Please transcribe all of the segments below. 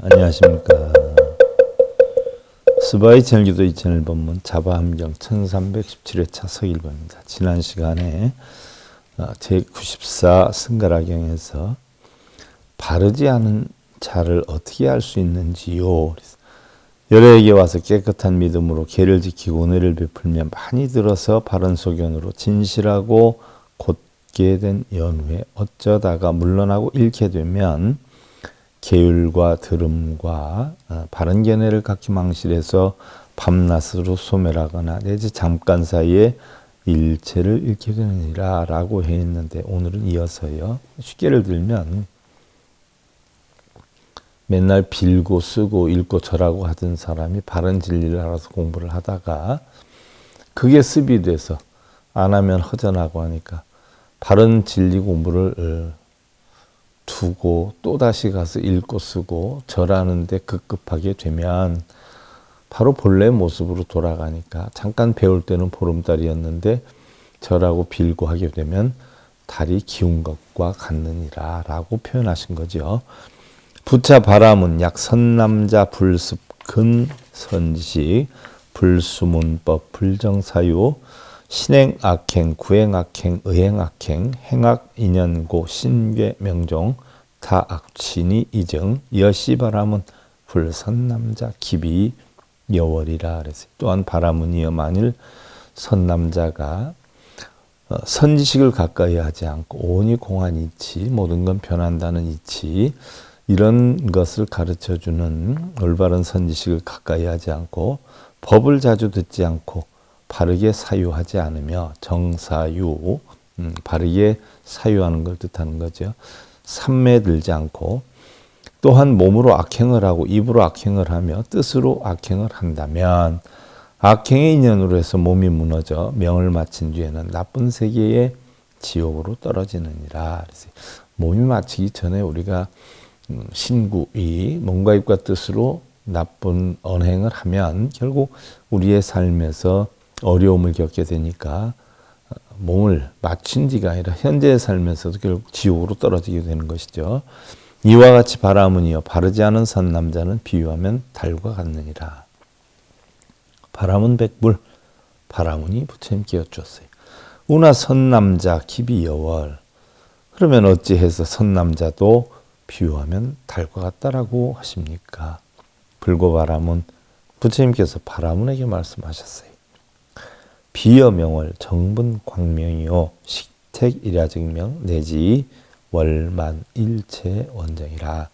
안녕하십니까. 스바이 전기도 2001번문 자바함경 1317회차 서일번입니다. 지난 시간에 어, 제94 승가라경에서 바르지 않은 자를 어떻게 할수 있는지요. 여러에게 와서 깨끗한 믿음으로 계를 지키고 은혜를 베풀며 많이 들어서 바른 소견으로 진실하고 곧게 된 연후에 어쩌다가 물러나고 잃게 되면 계율과 들음과 어, 바른 견해를 갖기 망실해서 밤낮으로 소멸하거나 내지 잠깐 사이에 일체를 잃게 되느니라 라고 해 있는데 오늘은 이어서요. 쉽게를 들면 맨날 빌고 쓰고 읽고 절하고 하던 사람이 바른 진리를 알아서 공부를 하다가 그게 습이 돼서 안 하면 허전하고 하니까 바른 진리 공부를 어, 두고 또 다시 가서 읽고 쓰고 절하는데 급급하게 되면 바로 본래 모습으로 돌아가니까 잠깐 배울 때는 보름달이었는데 절하고 빌고 하게 되면 달이 기운 것과 같느니라 라고 표현하신 거죠. 부차 바람은 약 선남자 불습 근 선지 불수문법 불정사유 신행 악행, 구행 악행, 의행 악행, 행악 인연고, 신괴 명종, 다 악친이 이정, 여시 바람은 불선 남자 기비 여월이라 그랬어요. 또한 바람은이여 만일 선 남자가 어, 선지식을 가까이 하지 않고 온이 공한 이치, 모든 건 변한다는 이치, 이런 것을 가르쳐 주는 올바른 선지식을 가까이 하지 않고 법을 자주 듣지 않고 바르게 사유하지 않으며 정사유 음, 바르게 사유하는 걸 뜻하는 거죠. 삼매 들지 않고 또한 몸으로 악행을 하고 입으로 악행을 하며 뜻으로 악행을 한다면 악행의 인연으로 해서 몸이 무너져 명을 마친 뒤에는 나쁜 세계의 지옥으로 떨어지느니라. 몸이 마치기 전에 우리가 음, 신구이 몸과 입과 뜻으로 나쁜 언행을 하면 결국 우리의 삶에서 어려움을 겪게 되니까 어, 몸을 맞춘 뒤가 아니라 현재의 삶에서도 결국 지옥으로 떨어지게 되는 것이죠. 이와 같이 바람은이요 바르지 않은 선 남자는 비유하면 달과 같느니라. 바람은 백불, 바람은이 부처님 끼워주었어요. 우나 선남자 기비 여월. 그러면 어찌해서 선남자도 비유하면 달과 같다라고 하십니까? 불고 바람은 부처님께서 바람은에게 말씀하셨어요. 비여명월 정분 광명이요 식택 일야증명 내지 월만 일체 원정이라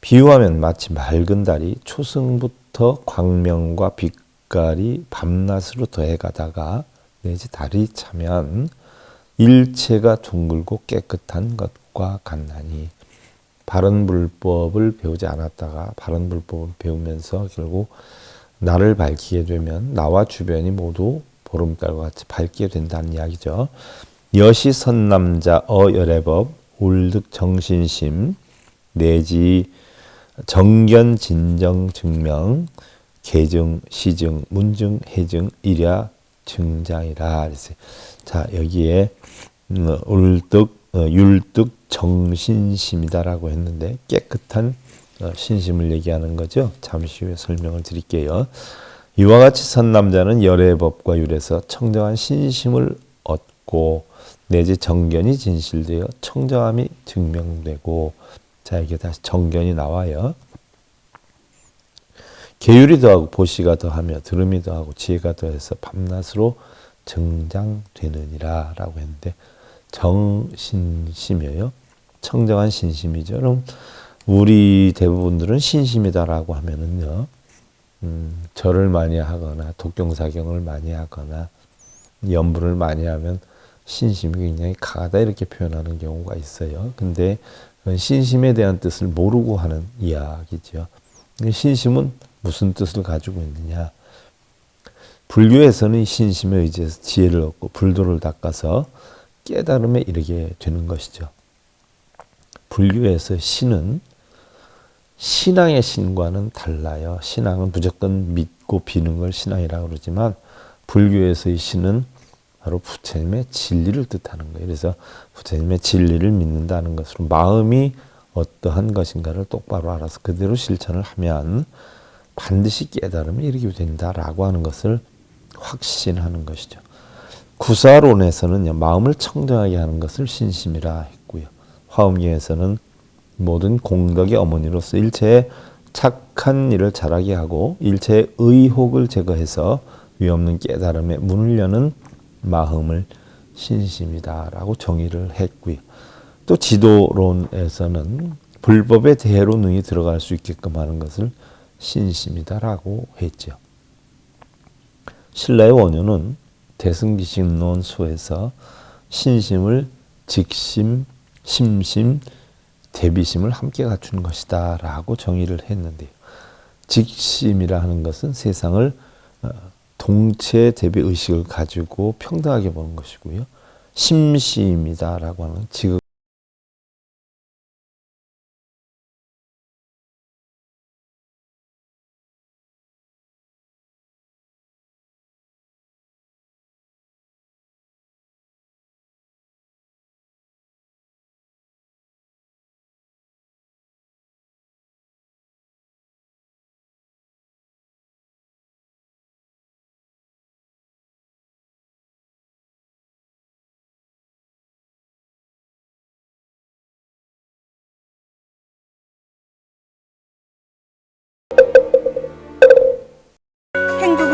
비유하면 마치 맑은 달이 초승부터 광명과 빛깔이 밤낮으로 더해가다가 내지 달이 차면 일체가 둥글고 깨끗한 것과 같나니 바른 불법을 배우지 않았다가 바른 불법을 배우면서 결국 나를 밝히게 되면 나와 주변이 모두 보름달과 같이 밝게 된다는 이야기죠. 여시 선남자 어열애법 울득 정신심 내지 정견 진정 증명 계증 시증 문증 해증 일야 증장이라 그랬어요. 자 여기에 음, 울득 어, 율득 정신심이다라고 했는데 깨끗한 어, 신심을 얘기하는 거죠. 잠시 후에 설명을 드릴게요. 이와 같이 선 남자는 열의 법과 율에서 청정한 신심을 얻고 내지 정견이 진실되어 청정함이 증명되고 자 이게 다시 정견이 나와요. 계율이 더하고 보시가 더하며 들음이 더하고 지혜가 더해서 밤낮으로 증장되느니라 라고 했는데 정신심이에요. 청정한 신심이죠. 그럼 우리 대부분들은 신심이다라고 하면은요. 음, 절을 많이 하거나 독경사경을 많이 하거나 연불을 많이 하면 신심이 굉장히 강하다 이렇게 표현하는 경우가 있어요. 근데 신심에 대한 뜻을 모르고 하는 이야기죠. 신심은 무슨 뜻을 가지고 있느냐? 불교에서는 신심에 의지해서 지혜를 얻고 불도를 닦아서 깨달음에 이르게 되는 것이죠. 불교에서 신은 신앙의 신과는 달라요. 신앙은 무조건 믿고 비는 걸 신앙이라고 그러지만 불교에서의 신은 바로 부처님의 진리를 뜻하는 거예요. 그래서 부처님의 진리를 믿는다는 것으로 마음이 어떠한 것인가를 똑바로 알아서 그대로 실천을 하면 반드시 깨달음에 이르게 된다라고 하는 것을 확신하는 것이죠. 구사론에서는 마음을 청정하게 하는 것을 신심이라 했고요. 화엄경에서는 모든 공덕의 어머니로서 일체의 착한 일을 잘하게 하고 일체의 의혹을 제거해서 위없는 깨달음의 문을 여는 마음을 신심이다라고 정의를 했고요. 또 지도론에서는 불법의 대로 능히 들어갈 수 있게끔 하는 것을 신심이다라고 했죠. 신라의 원효는 대승기신론소에서 신심을 직심, 심심, 대비심을 함께 갖추는 것이다 라고 정의를 했는데요. 직심이라 하는 것은 세상을 어, 동체 대비 의식을 가지고 평등하게 보는 것이고요. 심심이다라고 하는 지극